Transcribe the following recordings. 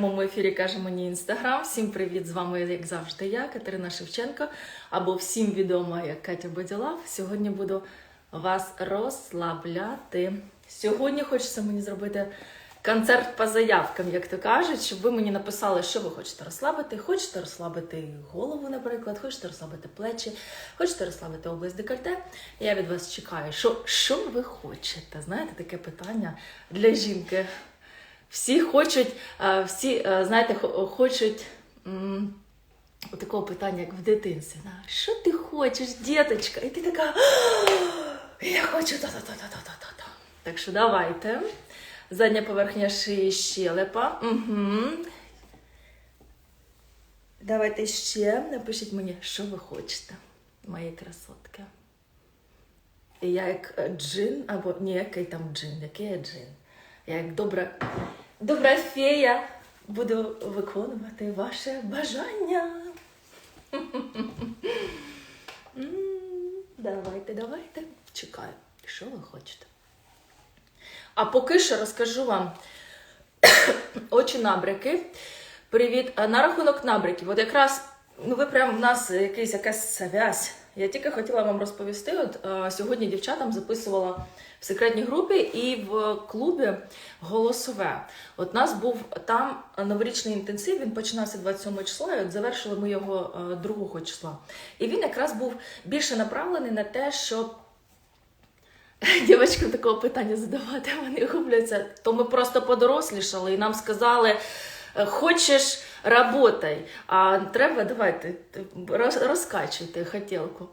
моєму ефірі каже мені інстаграм. Всім привіт! З вами, як завжди, я, Катерина Шевченко, або всім відома як Катя Боділав. Сьогодні буду вас розслабляти. Сьогодні хочеться мені зробити концерт по заявкам, як то кажуть, щоб ви мені написали, що ви хочете розслабити. Хочете розслабити голову, наприклад, хочете розслабити плечі, хочете розслабити область декольте. Я від вас чекаю, що, що ви хочете? Знаєте, таке питання для жінки. Всі хочуть, е, всі, е, знаєте, хочуть такого питання, як в дитинстві. Що ти хочеш, діточка? І ти така, я хочу та-та-та-та-та-та-та. Так що давайте. Задня поверхня шиї щелепа. Угу. Давайте ще напишіть мені, що ви хочете, мої красотки. І я як е, джин, або ні, який там джин, який я джин. Я як добра, добра фея буду виконувати ваше бажання. Давайте, давайте. Чекаю, що ви хочете. А поки що розкажу вам очі набряки. Привіт. На рахунок набряків. От якраз ну ви прям в нас якийсь якась связь. Я тільки хотіла вам розповісти. От е, сьогодні дівчатам записувала в секретній групі і в клубі голосове. От нас був там новорічний інтенсив. Він починався 27 числа, і от завершили ми його е, 2 числа. І він якраз був більше направлений на те, щоб Дівчатам такого питання задавати, вони губляться. То ми просто подорослішали і нам сказали: е, хочеш, работай. А треба, давайте, розкачуйте хотілку.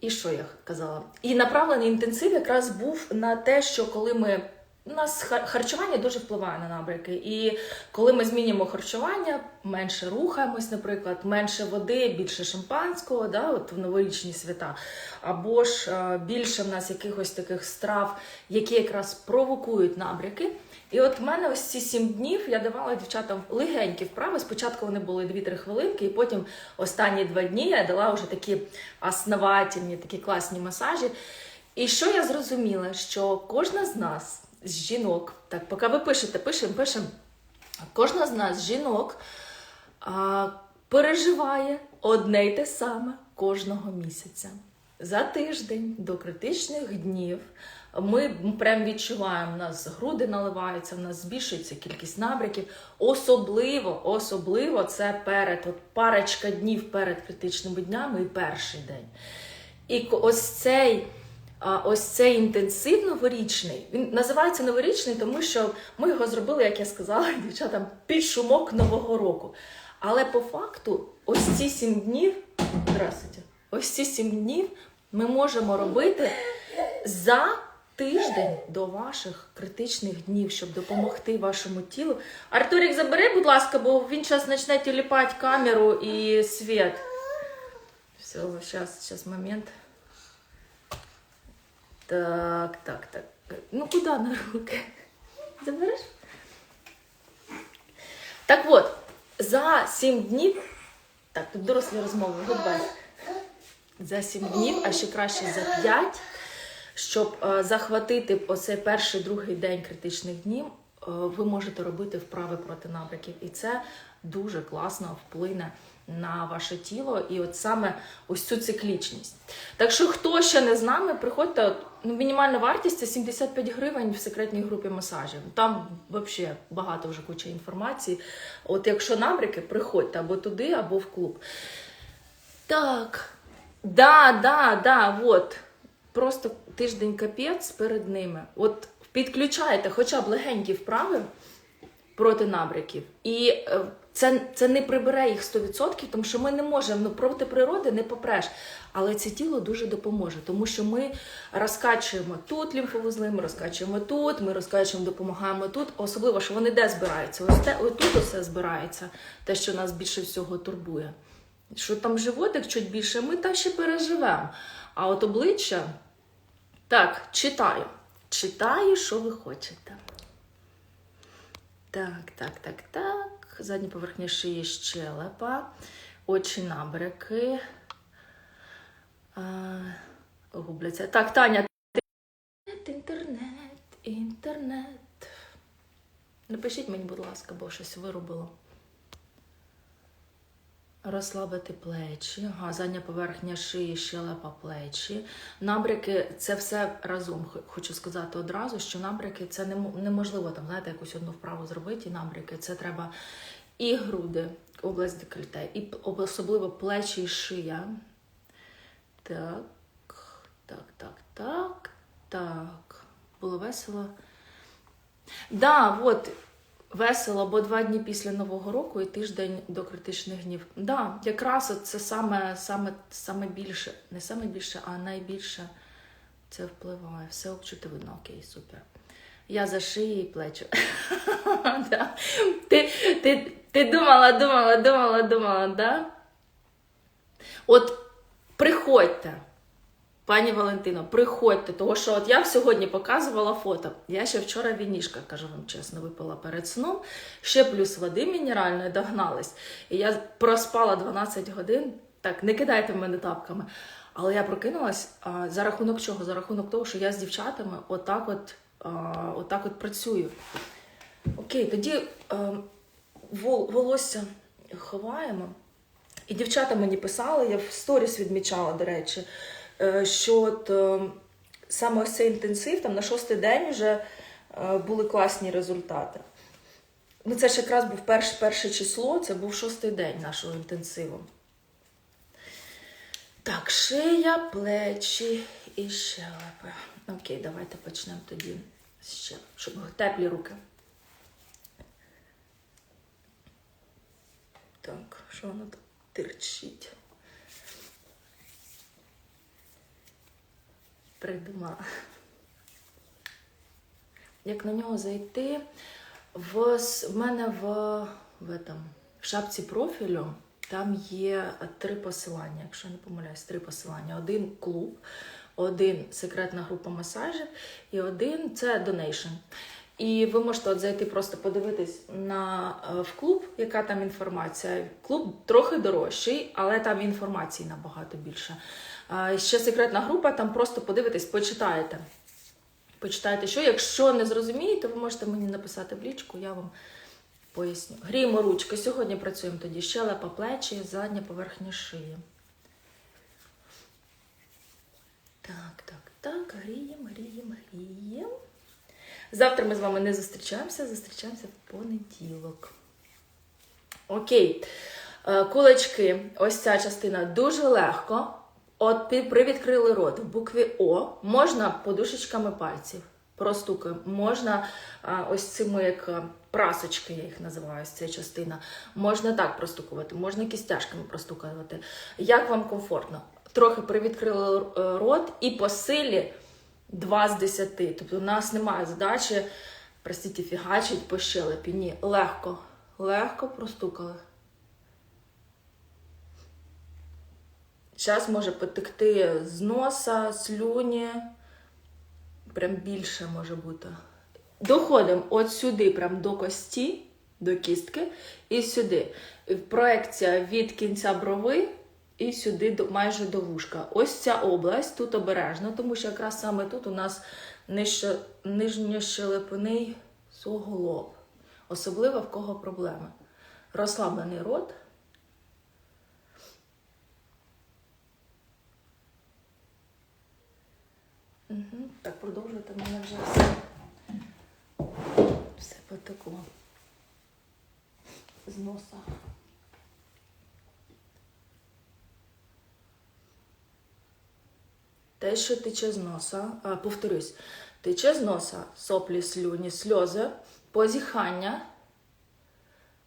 І що я казала? І направлений інтенсив якраз був на те, що коли ми. У нас хар- харчування дуже впливає на набряки. І коли ми змінюємо харчування, менше рухаємось, наприклад, менше води, більше шампанського, да, от в новорічні свята, або ж е, більше в нас якихось таких страв, які якраз провокують набряки. І от в мене ось ці сім днів я давала дівчатам легенькі вправи. Спочатку вони були 2-3 хвилинки, і потім останні два дні я дала вже такі основательні, такі класні масажі. І що я зрозуміла, що кожна з нас, з жінок, так, поки ви пишете, пишемо, пишемо, кожна з нас, жінок, а, переживає одне й те саме кожного місяця. За тиждень до критичних днів ми прям відчуваємо, у нас груди наливаються, в нас збільшується кількість набряків. Особливо, особливо це перед от парочка днів перед критичними днями і перший день. І ось цей, ось цей інтенсив новорічний, він називається новорічний, тому що ми його зробили, як я сказала, дівчатам, під шумок Нового року. Але по факту, ось ці сім днів, ось ці сім днів ми можемо робити за тиждень до ваших критичних днів, щоб допомогти вашому тілу. Артурік, забери, будь ласка, бо він зараз почне тіліпати камеру і світ. Все, сейчас, сейчас момент. Так, так, так. Ну куда на руки? Забереш? Так от, за 7 днів. Так, тут дорослі розмови, гудбай. За 7 днів, а ще краще за 5, щоб е, захватити оцей перший другий день критичних днів, е, ви можете робити вправи проти набряків. І це дуже класно вплине на ваше тіло і от саме ось цю циклічність. Так що, хто ще не з нами, приходьте. Ну, мінімальна вартість це 75 гривень в секретній групі масажів. Там взагалі багато вже куча інформації. От якщо набряки, приходьте або туди, або в клуб. Так. Да, да, да, от. Просто тиждень капець перед ними. От підключайте хоча б легенькі вправи проти набряків. І е, це, це не прибере їх 100%, тому що ми не можемо, ну проти природи не попреш. Але це тіло дуже допоможе, тому що ми розкачуємо тут лімфовузли, ми розкачуємо тут, ми розкачуємо, допомагаємо тут. Особливо, що вони де збираються? Ось те, ось тут усе збирається, те, що нас більше всього турбує. Що там животик чуть більше, ми там ще переживемо. А от обличчя. Так, читаю. Читаю, що ви хочете. Так, так, так, так. Задня поверхня шиї щелепа, очі набряки. Губляться. Так, Таня. Інтернет, інтернет. Напишіть мені, будь ласка, бо щось виробило. Розслабити плечі, задня поверхня шиї, щелепа плечі. Набряки це все разом. Хочу сказати одразу, що набряки це неможливо там, знаєте, якусь одну вправу зробити. І набряки це треба і груди, область декольте, і особливо плечі і шия. Так, так, так, так, так. Було весело. Да, от весело, бо два дні після Нового року і тиждень до критичних днів. Да, якраз це саме, саме, саме більше, не саме більше, а найбільше це впливає. Все обчути видно, окей, супер. Я за шиї і плечі. Ти, ти, ти думала, думала, думала, думала, да? От приходьте. Пані Валентино, приходьте, тому що от я сьогодні показувала фото. Я ще вчора вінішка, кажу вам чесно, випила перед сном. Ще плюс води мінеральної догналась. І я проспала 12 годин. Так, не кидайте мене тапками. Але я прокинулась а, за рахунок чого? За рахунок того, що я з дівчатами отак от, а, отак от працюю. Окей, тоді а, вол- волосся ховаємо. І дівчата мені писали, я в сторіс відмічала, до речі, що от, е, саме ось цей інтенсив, там на шостий день вже е, були класні результати. Ну, це ж якраз був перше, перше число, це був шостий день нашого інтенсиву. Так, шия, плечі і щелепи. Окей, давайте почнемо тоді щелеп, щоб теплі руки. Так, що воно тут тирчить? Придумала. Як на нього зайти? В, в мене в, в, этом, в шапці профілю там є три посилання, якщо я не помиляюсь, три посилання. Один клуб, один секретна група масажів і один це донейшн. І ви можете от зайти просто подивитись на е, в клуб, яка там інформація. Клуб трохи дорожчий, але там інформації набагато більше. Ще секретна група, там просто подивитись, почитаєте. Почитайте, що. Якщо не зрозумієте, ви можете мені написати в лічку, я вам поясню. Гріємо ручки. Сьогодні працюємо тоді щелепа плечі, задня поверхня шиї. Так, так, так, гріємо, гріємо, гріємо. Завтра ми з вами не зустрічаємося, зустрічаємося в понеділок. Окей. Е, Кулачки, ось ця частина дуже легко. От привідкрили рот в букві О, можна подушечками пальців. Простукаємо. Можна а, ось цими як прасочки, я їх називаю, ось ця частина. Можна так простукувати, можна кістяшками простукувати. Як вам комфортно? Трохи привідкрили е, рот і по силі 2 з 10. Тобто у нас немає задачі, простіть, фігачить по щелепі. Ні, легко, легко простукали. Зараз може потекти з носа, слюні. Прям більше може бути. Доходимо от сюди, прям до кості, до кістки, і сюди. Проекція від кінця брови і сюди до, майже до вушка. Ось ця область тут обережно, тому що якраз саме тут у нас нижньощелепний суглоб. Особливо в кого проблеми. Розслаблений рот. Угу. Так, продовжуйте в мене вже все. Все потекло. З носа. Те, що тече з носа, а, повторюсь, тече з носа соплі, слюні, сльози, позіхання.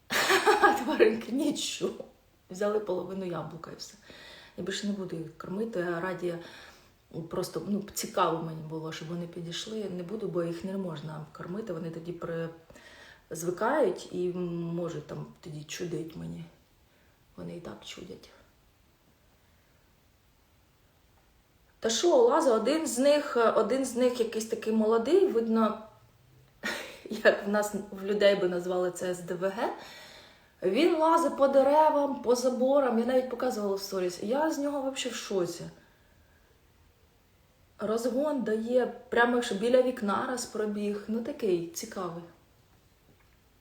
Тваринки нічого. Взяли половину яблука і все. Я більше не буду їх кормити, раді просто ну, цікаво мені було, щоб вони підійшли. Не буду, бо їх не можна кормити. Вони тоді при... звикають і можуть там тоді чудить мені. Вони і так чудять. Та що, Лаза, один з них, один з них якийсь такий молодий, видно, як в нас в людей би назвали це СДВГ. Він лазить по деревам, по заборам. Я навіть показувала в сторіс. Я з нього взагалі в шоці. Розгон дає прямо якщо біля вікна раз пробіг. Ну такий цікавий.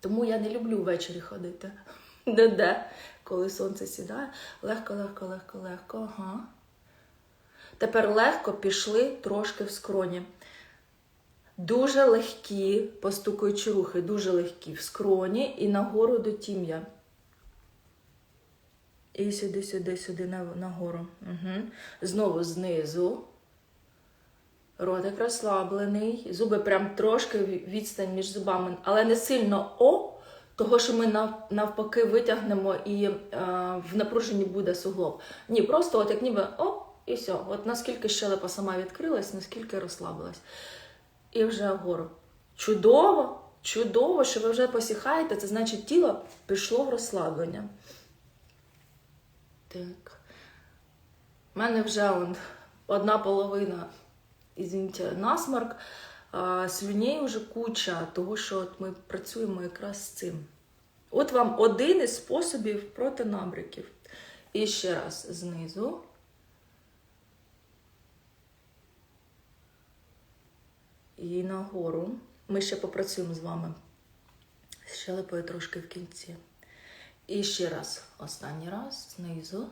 Тому я не люблю ввечері ходити. Де-де, коли сонце сідає. Легко, легко, легко, легко. Ага. Тепер легко пішли трошки в скроні. Дуже легкі постукуючі рухи, дуже легкі в скроні і нагору до тім'я. І сюди, сюди, сюди, нагору. Угу. Знову знизу. Ротик розслаблений. Зуби прям трошки відстань між зубами, але не сильно о, того, що ми навпаки витягнемо і е, в напруженні буде суглоб. Ні, просто от як ніби о, і все. От наскільки щелепа сама відкрилась, наскільки розслабилась. І вже вгору. Чудово! Чудово, що ви вже посіхаєте, це значить тіло пішло в розслаблення. Так. У мене вже он, одна половина, извините, насморк, слюней вже куча, того, що от ми працюємо якраз з цим. От вам один із способів проти набряків. І ще раз знизу. І нагору. Ми ще попрацюємо з вами з щелепою трошки в кінці. І ще раз, останній раз, знизу.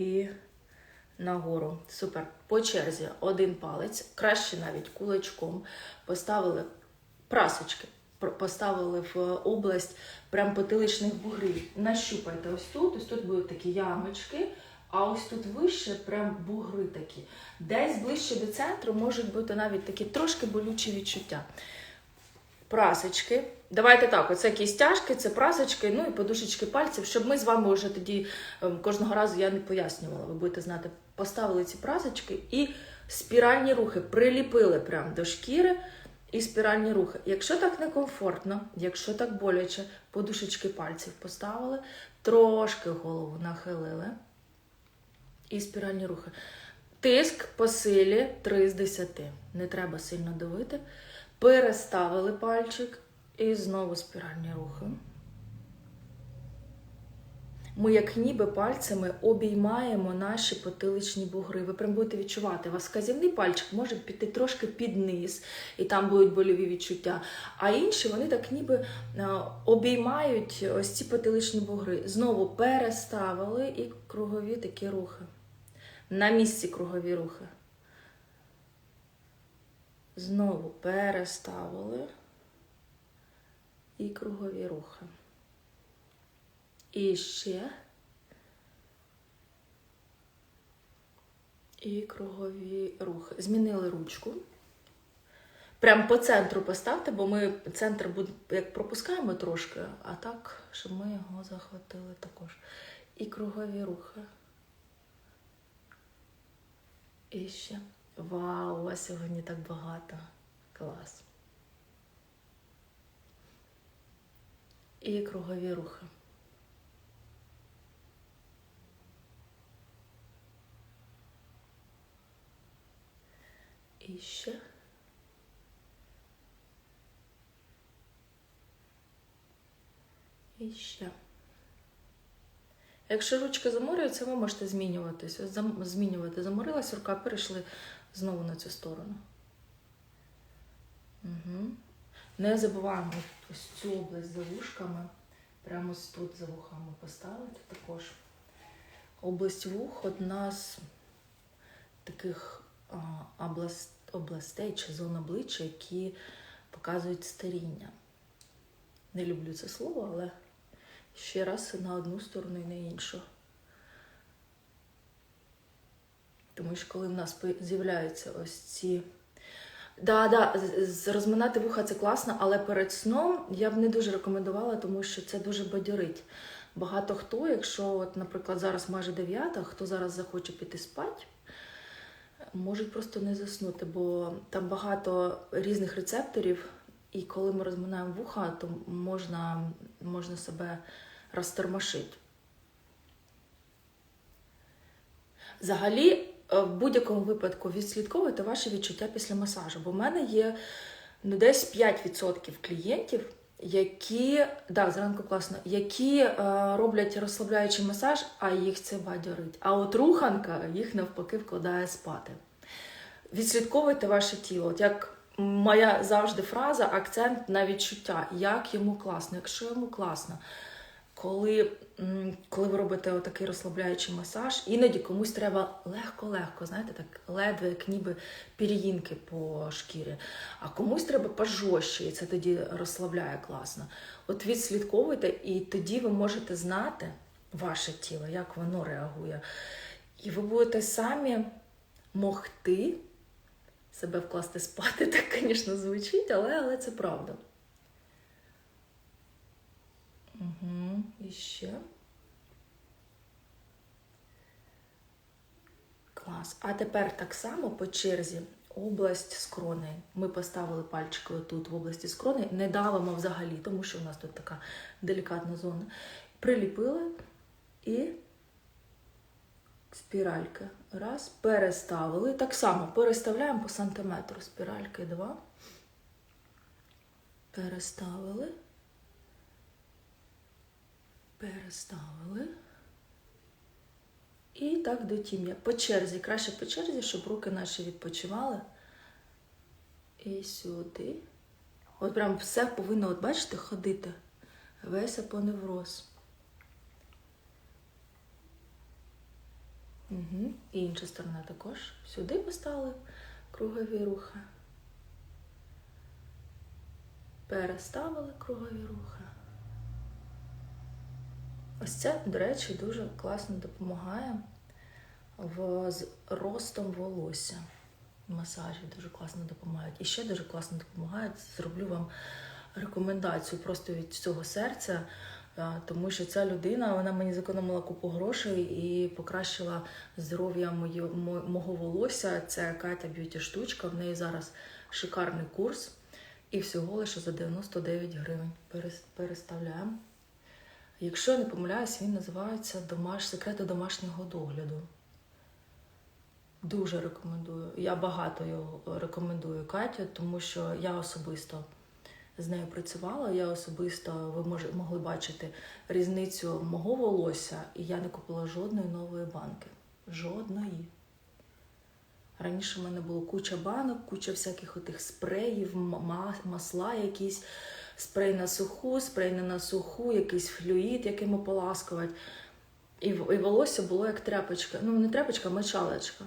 І нагору. Супер. По черзі один палець, краще навіть кулачком. Поставили прасочки, поставили в область прям потиличних бугрів. Нащупайте ось тут, ось тут будуть такі ямочки, а ось тут вище прям бугри такі. Десь ближче до центру можуть бути навіть такі трошки болючі відчуття. Прасочки. Давайте так, оце кістяшки, це прасочки, ну і подушечки пальців, щоб ми з вами вже тоді ем, кожного разу я не пояснювала. Ви будете знати, поставили ці прасочки і спіральні рухи приліпили прямо до шкіри і спіральні рухи. Якщо так некомфортно, якщо так боляче, подушечки пальців поставили, трошки голову нахилили і спіральні рухи. Тиск по силі 3 з 10. Не треба сильно давити. Переставили пальчик і знову спіральні рухи. Ми, як ніби пальцями, обіймаємо наші потиличні бугри. Ви прям будете відчувати, у вас вказівний пальчик може піти трошки під низ, і там будуть больові відчуття. А інші вони так ніби е, обіймають ось ці потиличні бугри. Знову переставили і кругові такі рухи. На місці кругові рухи. Знову переставили і кругові рухи. І ще. І кругові рухи. Змінили ручку. Прям по центру поставте, бо ми центр як пропускаємо трошки, а так, щоб ми його захватили також. І кругові рухи. І ще. Вау, у вас сьогодні так багато. Клас. І кругові рухи. І ще. І ще. Якщо ручка заморюється, ви можете змінюватися. Змінювати. Заморилась рука, перейшли знову на цю сторону. Угу. Не забуваємо ось цю область за вушками. Прямо ось тут за вухами поставити також. Область вух одна з таких област, областей чи зон обличчя, які показують старіння. Не люблю це слово, але ще раз на одну сторону і на іншу. Тому що коли в нас з'являються ось ці. Да, да, розминати вуха це класно, але перед сном я б не дуже рекомендувала, тому що це дуже бадьорить. Багато хто, якщо, от, наприклад, зараз майже дев'ята, хто зараз захоче піти спати, можуть просто не заснути, бо там багато різних рецепторів, і коли ми розминаємо вуха, то можна, можна себе розтормошити. Взагалі, в будь-якому випадку відслідковуйте ваші відчуття після масажу. Бо в мене є ну, десь 5% клієнтів, які, да, зранку класно, які е, роблять розслабляючий масаж, а їх це бадьорить. А от руханка їх навпаки вкладає спати. Відслідковуйте ваше тіло. От як моя завжди фраза, акцент на відчуття, як йому класно. Якщо йому класно, коли, коли ви робите отакий розслабляючий масаж, іноді комусь треба легко-легко, знаєте, так ледве, як ніби пір'їнки по шкірі, а комусь треба пожорстче, і це тоді розслабляє класно. От відслідковуйте, і тоді ви можете знати ваше тіло, як воно реагує. І ви будете самі могти себе вкласти спати, так, звісно, звучить, але, але це правда. Угу. І ще. Клас. А тепер так само по черзі область скрони. Ми поставили пальчики тут в області скрони, не давимо взагалі, тому що у нас тут така делікатна зона. Приліпили і спіральки. Раз, переставили. Так само переставляємо по сантиметру. Спіральки два. Переставили. Переставили. І так до тім'я. По черзі, краще по черзі, щоб руки наші відпочивали. І сюди. От прям все повинно, от бачите, ходити. Весь апоневроз. Угу. І інша сторона також. Сюди поставили кругові рухи. Переставили кругові рухи. Ось це, до речі, дуже класно допомагає в, з ростом волосся. Масажі дуже класно допомагають. І ще дуже класно допомагають. Зроблю вам рекомендацію просто від цього серця, тому що ця людина вона мені зекономила купу грошей і покращила здоров'я мого волосся. Це Катя Б'юті штучка. В неї зараз шикарний курс. І всього лише за 99 гривень. Перес- Переставляємо. Якщо я не помиляюсь, він називається домаш... Секрети домашнього догляду. Дуже рекомендую. Я багато його рекомендую Катю, тому що я особисто з нею працювала. Я особисто, ви мож- могли бачити різницю мого волосся, і я не купила жодної нової банки. Жодної. Раніше в мене було куча банок, куча всяких отих спреїв, масла якісь, спрей на суху, спрей не на суху, якийсь флюїд, яким ополаскувати. І, і волосся було як тряпочка. Ну, не тряпочка, а мочалочка.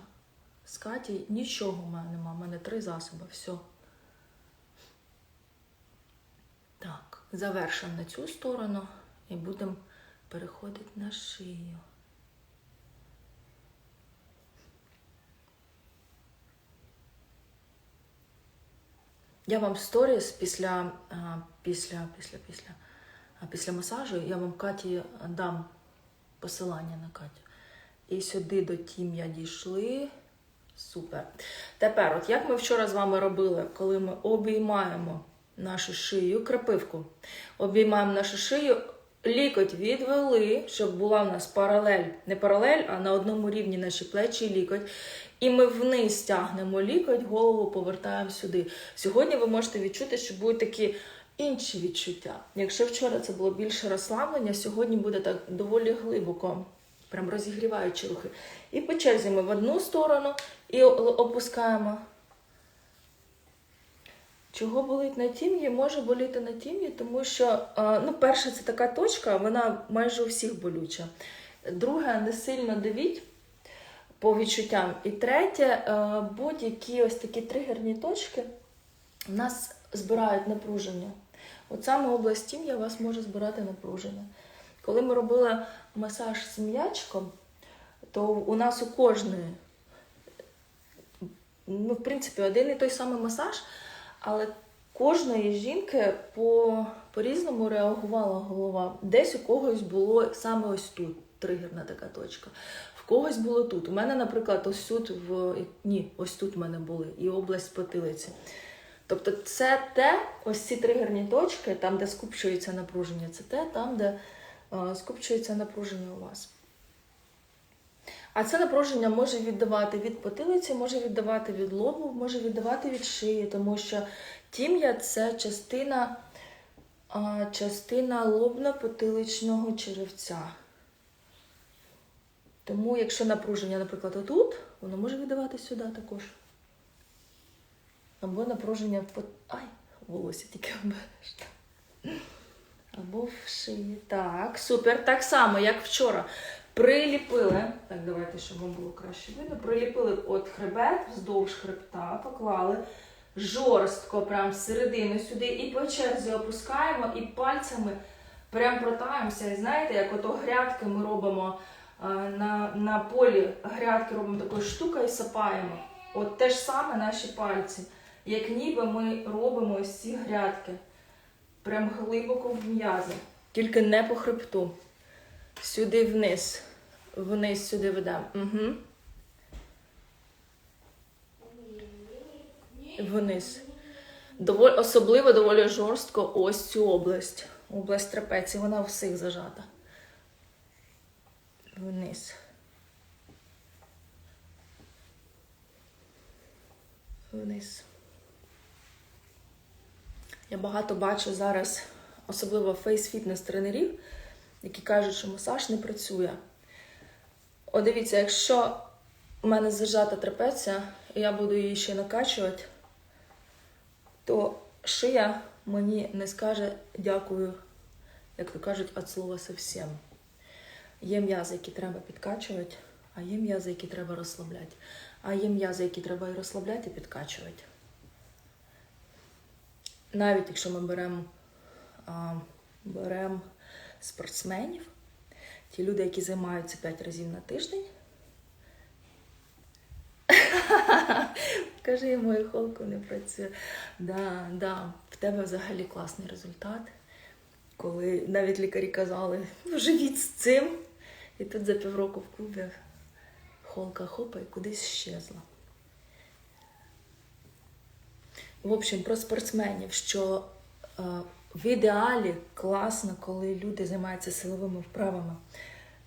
З Каті нічого в мене нема. У мене три засоби. Все. Так, завершимо на цю сторону і будемо переходити на шию. Я вам сторіс після, а, після, після, після, після масажу я вам Каті дам посилання на Катю. І сюди до тім'я дійшли. Супер. Тепер, от як ми вчора з вами робили, коли ми обіймаємо нашу шию, крапивку, обіймаємо нашу шию, лікоть відвели, щоб була в нас паралель, не паралель, а на одному рівні наші плечі і лікоть. І ми вниз тягнемо лікоть, голову повертаємо сюди. Сьогодні ви можете відчути, що будуть такі інші відчуття. Якщо вчора це було більше розслаблення, сьогодні буде так доволі глибоко, прям розігріваючі рухи. І по черзі ми в одну сторону і опускаємо. Чого болить на тім'ї? Може боліти на тім'ї, тому що, ну, перше, це така точка, вона майже у всіх болюча. Друге, не сильно давіть по відчуттям. І третє, будь-які ось такі тригерні точки в нас збирають напруження. От саме область тім'я вас може збирати напруження. Коли ми робили масаж з м'ячком, то у нас у кожної, ну, в принципі, один і той самий масаж, але кожної жінки по, по-різному реагувала голова. Десь у когось було саме ось тут тригерна така точка. В когось було тут. У мене, наприклад, ось тут в ні, ось тут в мене були і область потилиці. Тобто, це те, ось ці тригерні точки, там, де скупчується напруження, це те, там, де е, скупчується напруження у вас. А це напруження може віддавати від потилиці, може віддавати від лобу, може віддавати від шиї, тому що тім'я це частина а, частина лобно-потиличного черевця. Тому, якщо напруження, наприклад, отут, воно може віддавати сюди також. Або напруження по. Ай, волосся тільки обережно. Або в шиї. Так, супер. Так само, як вчора. Приліпили. Так, давайте, щоб вам було краще видно. Приліпили от хребет вздовж хребта, поклали жорстко, прям всередину сюди, і по черзі опускаємо, і пальцями прям протаємося. І знаєте, як ото грядки ми робимо а, на, на полі, грядки робимо такою штукою і сапаємо. От те ж саме наші пальці. Як ніби ми робимо ось ці грядки. Прям глибоко в м'язи. Тільки не по хребту. Сюди вниз. Вниз сюди ведемо. Угу. Вниз. Доволі, особливо доволі жорстко ось цю область. Область трапеції. Вона всіх зажата. Вниз. Вниз. Я багато бачу зараз, особливо фейс-фітнес тренерів, які кажуть, що масаж не працює. О, дивіться, якщо у мене зажата трапеція, і я буду її ще накачувати, то шия мені не скаже дякую, як то кажуть, від слова совсем. Є м'язи, які треба підкачувати, а є м'язи, які треба розслабляти. А є м'язи, які треба і розслабляти, і підкачувати. Навіть якщо ми беремо берем спортсменів, ті люди, які займаються 5 разів на тиждень. Кажи, мою холку не працює. Да, да, в тебе взагалі класний результат. Коли навіть лікарі казали, ну живіть з цим. І тут за півроку в клубі холка хопа і кудись щезла. В общем, про спортсменів, що е, в ідеалі класно, коли люди займаються силовими вправами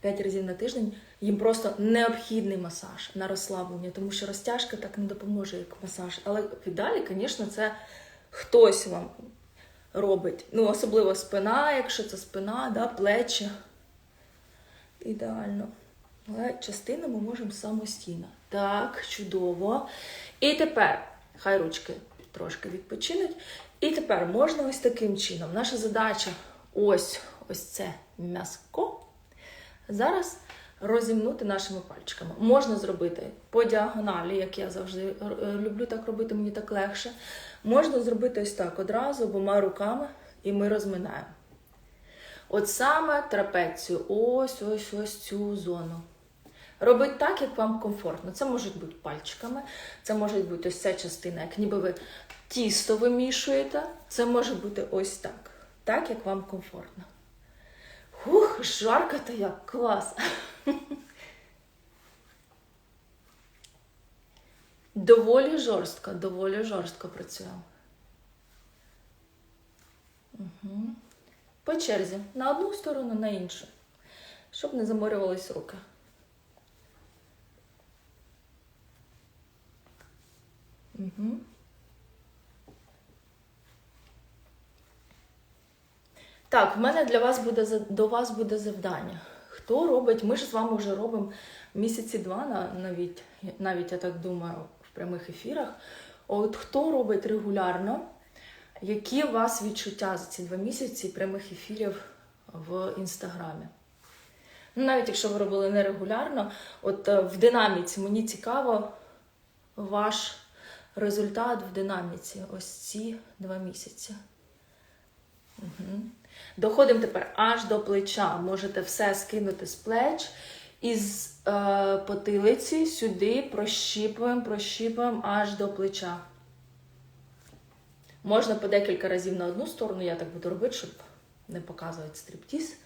5 разів на тиждень, їм просто необхідний масаж на розслаблення, тому що розтяжка так не допоможе, як масаж. Але в ідеалі, звісно, це хтось вам робить. Ну, особливо спина, якщо це спина, да, плечі. Ідеально. Але частину ми можемо самостійно. Так, чудово. І тепер, хай ручки трошки відпочинуть. І тепер можна ось таким чином. Наша задача ось ось це м'язко. Зараз розімнути нашими пальчиками. Можна зробити по діагоналі, як я завжди люблю так робити, мені так легше. Можна зробити ось так одразу обома руками, і ми розминаємо. От саме трапецію, ось ось ось цю зону. Робіть так, як вам комфортно. Це можуть бути пальчиками, це може бути ось ця частина, як ніби ви тісто вимішуєте. Це може бути ось так. Так, як вам комфортно. Хух, жарко то як клас. Доволі жорстко, доволі жорстко працюємо. Угу. По черзі. На одну сторону, на іншу. Щоб не заморювались руки. Угу. Так, в мене для вас буде до вас буде завдання. Хто робить? Ми ж з вами вже робимо місяці два, навіть, навіть я так думаю, в прямих ефірах. От хто робить регулярно, які у вас відчуття за ці два місяці прямих ефірів в інстаграмі? Ну, навіть якщо ви робили нерегулярно, от е, в динаміці мені цікаво ваш результат в динаміці ось ці два місяці. Угу. Доходимо тепер аж до плеча. Можете все скинути з плеч. Із е, потилиці сюди прощіпуємо, прощіпуємо аж до плеча. Можна по декілька разів на одну сторону, я так буду робити, щоб не показувати стриптіз.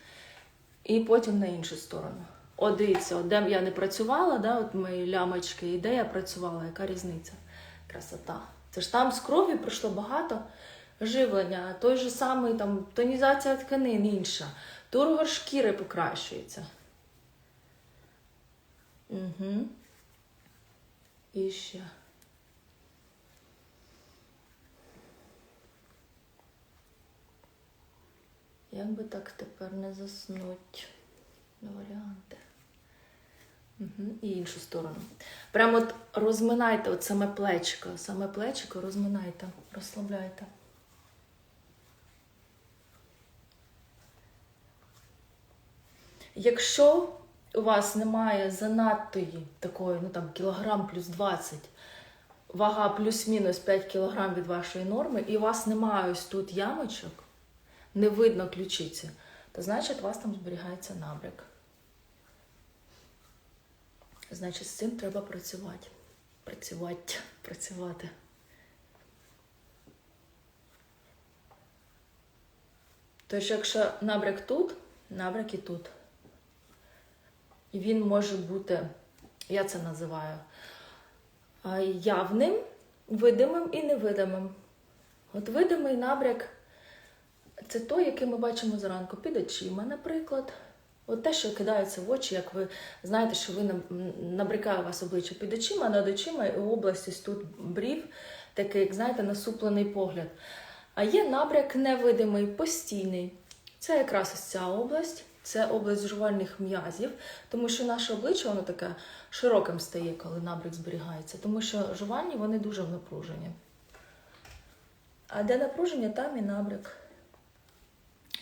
І потім на іншу сторону. О, дивіться, от де я не працювала, да, от мої лямочки, і де я працювала, яка різниця? Красота. Це ж там з крові пройшло багато живлення, той же самий там тонізація тканин інша, тургор шкіри покращується. Угу. І ще. Як би так тепер не заснуть? Варіанти. І іншу сторону. Прямо от розминайте от саме плечко. Саме плечико розминайте, розслабляйте. Якщо у вас немає занадтої такої, ну там кілограм плюс 20, вага плюс-мінус 5 кілограм від вашої норми, і у вас немає ось тут ямочок, не видно ключиці, то значить у вас там зберігається набряк. Значить, з цим треба працювати. Працювати, працювати. Тож, якщо набряк тут, набряк і тут. І він може бути, я це називаю, явним, видимим і невидимим. От видимий набряк це той, який ми бачимо зранку під очима, наприклад. От те, що кидається в очі, як ви знаєте, що ви набрикає вас обличчя під очима, над очима і область ось тут брів, такий, як знаєте, насуплений погляд. А є набряк невидимий, постійний. Це якраз ось ця область, це область жувальних м'язів, тому що наше обличчя воно таке широким стає, коли набряк зберігається, тому що жувальні вони дуже в напруженні. А де напруження, там і набряк.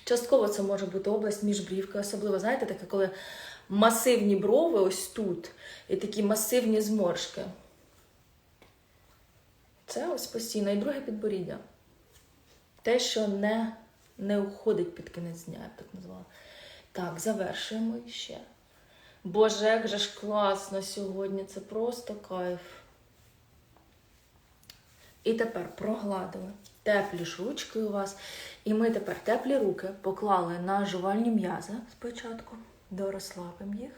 Частково це може бути область міжбрівки, особливо, знаєте, таке, коли масивні брови ось тут, і такі масивні зморшки. Це ось постійно. І друге підборіддя. Те, що не, не уходить під кінець дня, я б так назвала. Так, завершуємо ще. Боже, як же ж класно сьогодні, це просто кайф. І тепер прогладили. Теплі ж ручки у вас. І ми тепер теплі руки поклали на жувальні м'язи спочатку. Дорозслабимо їх.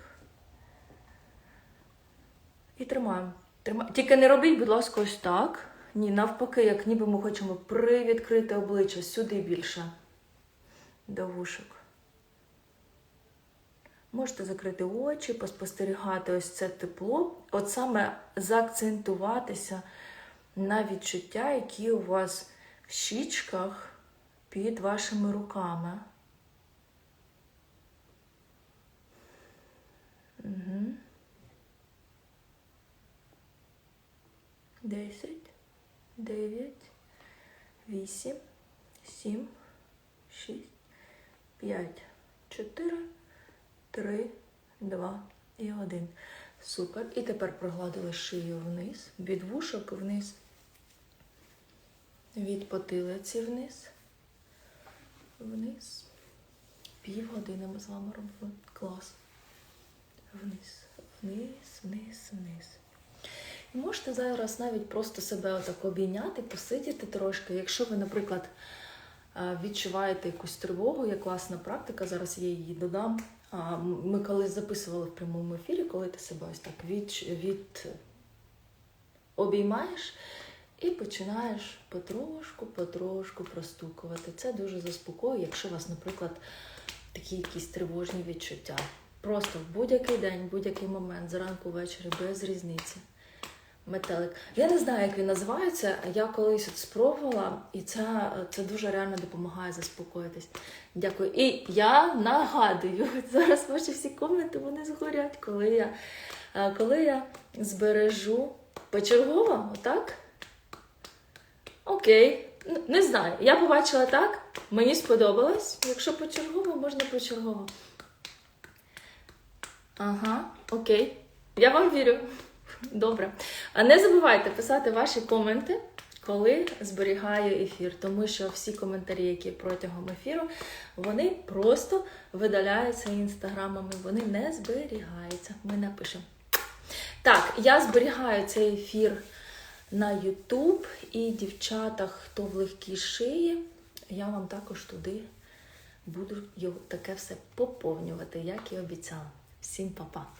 І тримаємо. Трима- Тільки не робіть, будь ласка, ось так. Ні, навпаки, як ніби ми хочемо привідкрити обличчя сюди більше. До вушок. Можете закрити очі, поспостерігати ось це тепло. От саме заакцентуватися на відчуття, які у вас в щічках під вашими руками. Угу. Десять, дев'ять, вісім, сім, шість, п'ять, чотири, три, два і один. Супер. І тепер прогладили шию вниз, від вушок вниз, від потилиці вниз, вниз. Півгодини ми з вами робили. Клас. Вниз, вниз, вниз, вниз. І можете зараз навіть просто себе отак обійняти, посидіти трошки. Якщо ви, наприклад, відчуваєте якусь тривогу, є класна практика, зараз я її додам. Ми колись записували в прямому ефірі, коли ти себе ось так від, від обіймаєш і починаєш потрошку, потрошку простукувати. Це дуже заспокоює, якщо у вас, наприклад, такі якісь тривожні відчуття. Просто в будь-який день, в будь-який момент, зранку, ввечері, без різниці. Метелик. Я не знаю, як він називається. Я колись от спробувала, і це, це дуже реально допомагає заспокоїтись. Дякую. І я нагадую, зараз ваші всі коменти вони згорять, коли я, е, коли я збережу почергово, отак? Окей. Не знаю. Я побачила так, мені сподобалось. Якщо почергово, можна почергово. Ага, окей. Я вам вірю. Добре. А не забувайте писати ваші коменти, коли зберігаю ефір, тому що всі коментарі, які протягом ефіру, вони просто видаляються інстаграмами, вони не зберігаються. Ми напишемо. Так, я зберігаю цей ефір на YouTube і дівчата, хто в легкій шиї, я вам також туди буду таке все поповнювати, як і обіцяла. Всім па-па!